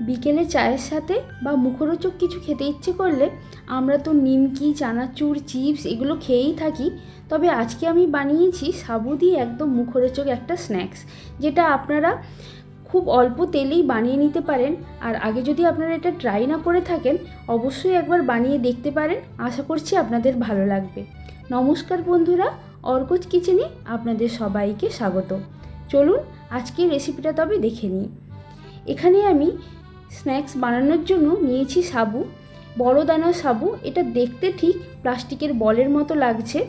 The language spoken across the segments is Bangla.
বিকেলে চায়ের সাথে বা মুখরোচক কিছু খেতে ইচ্ছে করলে আমরা তো নিমকি, চানাচুর, চিপস এগুলো খেয়েই থাকি। তবে আজকে আমি বানিয়েছি সাবু দিয়ে একদম মুখরোচক একটা স্ন্যাক্স, যেটা আপনারা খুব অল্প তেলেই বানিয়ে নিতে পারেন। আর আগে যদি আপনারা এটা ট্রাই না করে থাকেন, অবশ্যই একবার বানিয়ে দেখতে পারেন। আশা করছি আপনাদের ভালো লাগবে। নমস্কার বন্ধুরা, অর্কজ কিচেনে আপনাদের সবাইকে স্বাগত। চলুন আজকের রেসিপিটা তবে দেখে নিই। এখানে আমি স্ন্যাক্স বানানোর জন্য নিয়েছি সাবু, বড় দানা সাবু। এটা দেখতে ঠিক প্লাস্টিকের বলের মতো লাগছে।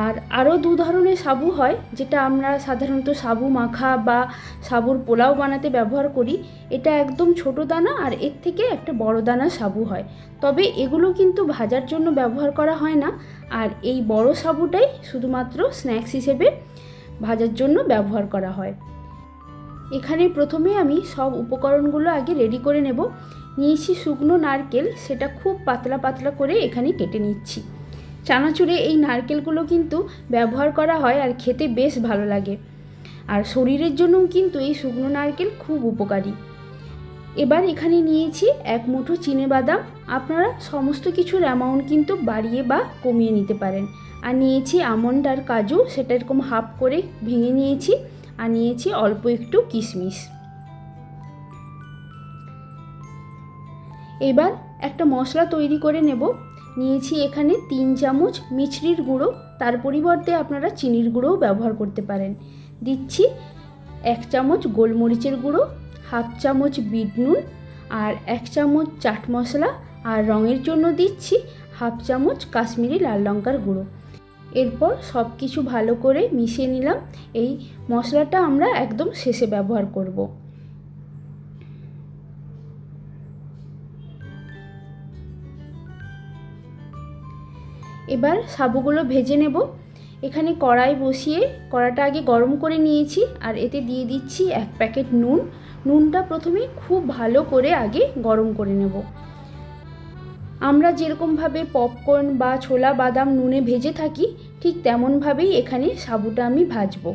আর আরও দু ধরনের সাবু হয়, যেটা আমরা সাধারণত সাবু মাখা বা সাবুর পোলাও বানাতে ব্যবহার করি। এটা একদম ছোট দানা আর এর থেকে একটা বড় দানা সাবু হয়। তবে এগুলো কিন্তু ভাজার জন্য ব্যবহার করা হয় না। আর এই বড় সাবুটাই শুধুমাত্র স্ন্যাক্স হিসেবে ভাজার জন্য ব্যবহার করা হয়। এখানে প্রথমে আমি সব উপকরণগুলো আগে রেডি করে নেব। নিয়েছি শুকনো নারকেল, সেটা খুব পাতলা পাতলা করে এখানে কেটে নিচ্ছি। চানাচুরে এই নারকেলগুলো কিন্তু ব্যবহার করা হয় আর খেতে বেশ ভালো লাগে। আর শরীরের জন্যও কিন্তু এই শুকনো নারকেল খুব উপকারী। এবার এখানে নিয়েছি এক মুঠো চিনে বাদাম। আপনারা সমস্ত কিছুর অ্যামাউন্ট কিন্তু বাড়িয়ে বা কমিয়ে নিতে পারেন। আর নিয়েছি আমন্ড আর কাজু, সেটা এরকম হাফ করে ভেঙে নিয়েছি। আর নিয়েছি অল্প একটু কিশমিশ। এবার একটা মশলা তৈরি করে নেব। নিয়েছি এখানে তিন চামচ মিছরির গুঁড়ো, তার পরিবর্তে আপনারা চিনির গুঁড়োও ব্যবহার করতে পারেন। দিচ্ছি এক চামচ গোলমরিচের গুঁড়ো, হাফ চামচ বিট নুন আর এক চামচ চাট মশলা। আর রঙের জন্য দিচ্ছি হাফ চামচ কাশ্মীরি লাল লঙ্কার গুঁড়ো। এরপর সব কিছু ভালো করে মিশিয়ে নিলাম। এই মশলাটা আমরা একদম শেষে ব্যবহার করব। এবার সাবুগুলো ভেজে নেব। এখানে কড়াই বসিয়ে কড়াটা আগে গরম করে নিয়েছি আর এতে দিয়ে দিচ্ছি এক প্যাকেট নুন। নুনটা প্রথমে খুব ভালো করে আগে গরম করে নেব। আমরা যেরকমভাবে পপকর্ন বা ছোলা, বাদাম, নুনে ভেজে থাকি, ঠিক তেমনভাবেই এখানে সাবুটা আমি ভাজবো।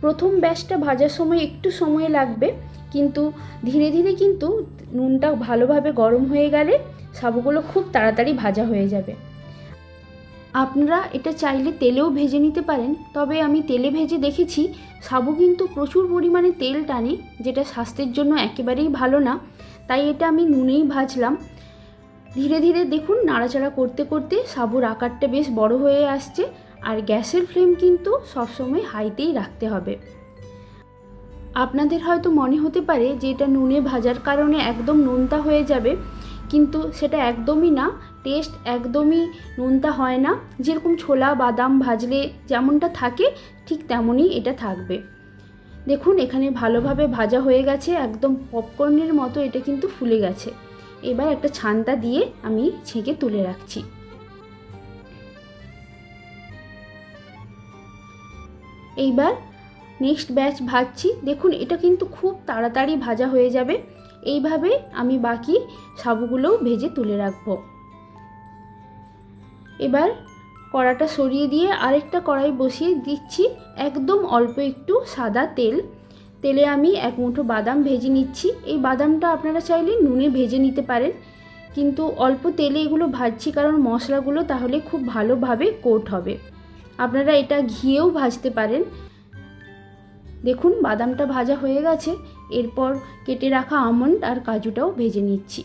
প্রথম ব্যাচটা ভাজার সময় একটু সময় লাগবে, কিন্তু ধীরে ধীরে কিন্তু নুনটা ভালোভাবে গরম হয়ে গেলে সাবুগুলো খুব তাড়াতাড়ি ভাজা হয়ে যাবে। আপনারা এটা চাইলে তেলেও ভেজে নিতে পারেন, তবে আমি তেলে ভেজে দেখেছি সাবু কিন্তু প্রচুর পরিমাণে তেল টানে, যেটা স্বাস্থ্যের জন্য একেবারেই ভালো না। তাই এটা আমি নুনেই ভাজলাম। ধীরে ধীরে দেখুন নাড়াচাড়া করতে করতে সাবুর আকারটা বেশ বড় হয়ে আসছে আর গ্যাসের ফ্লেম কিন্তু সবসময় হাইতেই রাখতে হবে। আপনাদের হয়তো মনে হতে পারে যে এটা নুনে ভাজার কারণে একদম নোনতা হয়ে যাবে, কিন্তু সেটা একদমই না টেস্ট একদমই নোনতা হয় না। যেরকম ছোলা, বাদাম ভাজলে যেমনটা থাকে, ঠিক তেমনই এটা থাকবে। দেখুন এখানে ভালোভাবে ভাজা হয়ে গেছে, একদম পপকর্নের মতো এটা কিন্তু ফুলে গেছে। এবার একটা ছান্তা দিয়ে আমি ছেঁকে তুলে রাখছি। এইবার নেক্সট ব্যাচ ভাজছি। দেখুন, এটা কিন্তু খুব তাড়াতাড়ি ভাজা হয়ে যাবে। এইভাবে আমি বাকি সাবুগুলোও ভেজে তুলে রাখব। এবার কড়াটা সরিয়ে দিয়ে আরেকটা কড়াই বসিয়ে দিচ্ছি। একদম অল্প একটু সাদা তেল। তেলে আমি এক মুঠো বাদাম ভেজে নিচ্ছি। এই বাদামটা আপনারা চাইলে নুনে ভেজে নিতে পারেন। কিন্তু অল্প তেলে এগুলো ভাজছি কারণ মশলাগুলো তাহলে খুব ভালোভাবে কোট হবে। আপনারা এটা ঘিয়েও ভাজতে পারেন। দেখুন, বাদামটা ভাজা হয়ে গেছে। এরপর কেটে রাখা আমন্ড আর কাজুটাও ভেজে নিচ্ছি।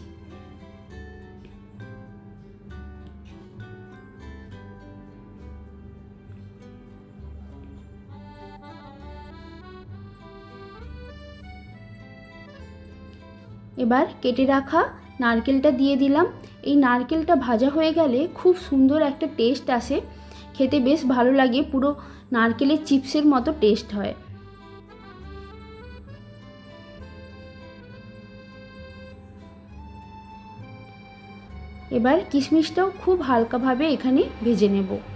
এবার কেটে রাখা নারকেলটা দিয়ে দিলাম। এই নারকেলটা ভাজা হয়ে গেলে খুব সুন্দর একটা টেস্ট আসে। খেতে বেশ ভালো লাগে, পুরো নারকেলের চিপসের মতো টেস্ট হয়। এবার কিশমিশটাও খুব হালকাভাবে এখানে ভেজে নেব।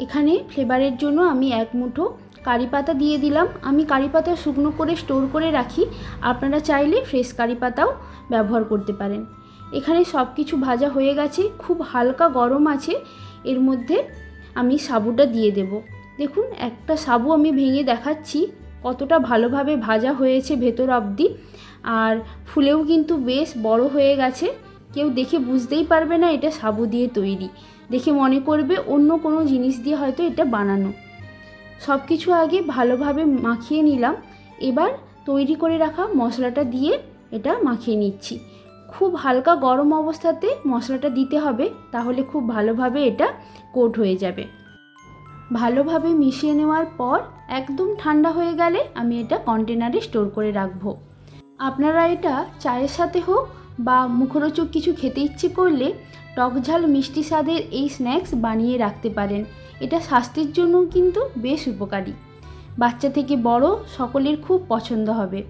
এখানে ফ্লেভারের জন্য আমি এক মুঠো কারি পাতা দিয়ে দিলাম। আমি কারি পাতা শুকনো করে স্টোর করে রাখি। আপনারা চাইলে ফ্রেশ কারি পাতাও ব্যবহার করতে পারেন। এখানে সব কিছু ভাজা হয়ে গেছে। খুব হালকা গরম আছে। এর মধ্যে আমি সাবুটা দিয়ে দেব। দেখুন, একটা সাবু আমি ভেঙে দেখাচ্ছি কতটা ভালোভাবে ভাজা হয়েছে ভেতর অবধি। আর ফুলেও কিন্তু বেশ বড় হয়ে গেছে। কেউ দেখে বুঝতেই পারবে না এটা সাবু দিয়ে তৈরি। দেখে মনে করবে অন্য কোনো জিনিস দিয়ে হয়তো এটা বানানো। সব কিছু আগে ভালোভাবে মাখিয়ে নিলাম। এবার তৈরি করে রাখা মশলাটা দিয়ে এটা মাখিয়ে নিচ্ছি। খুব হালকা গরম অবস্থাতে মশলাটা দিতে হবে, তাহলে খুব ভালোভাবে এটা কোট হয়ে যাবে। ভালোভাবে মিশিয়ে নেওয়ার পর একদম ঠান্ডা হয়ে গেলে আমি এটা কন্টেনারে স্টোর করে রাখব। আপনারা এটা চায়ের সাথে হোক বা মুখরোচক কিছু খেতে ইচ্ছে করলে টকঝাল মিষ্টি স্বাদের এই স্ন্যাক্স বানিয়ে রাখতে পারেন। এটা স্বাস্থ্যের জন্য কিন্তু বেশ উপকারী। বাচ্চা থেকে বড় সকলের খুব পছন্দ হবে।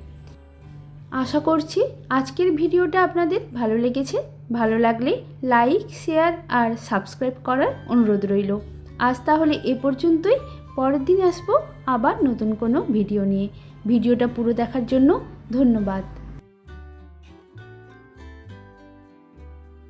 আশা করছি আজকের ভিডিওটা আপনাদের ভালো লেগেছে। ভালো লাগলে লাইক, শেয়ার আর সাবস্ক্রাইব করার অনুরোধ রইল। আজ তাহলে এ পর্যন্তই। পরের দিন আসব আবার নতুন কোনো ভিডিও নিয়ে। ভিডিওটা পুরো দেখার জন্য ধন্যবাদ।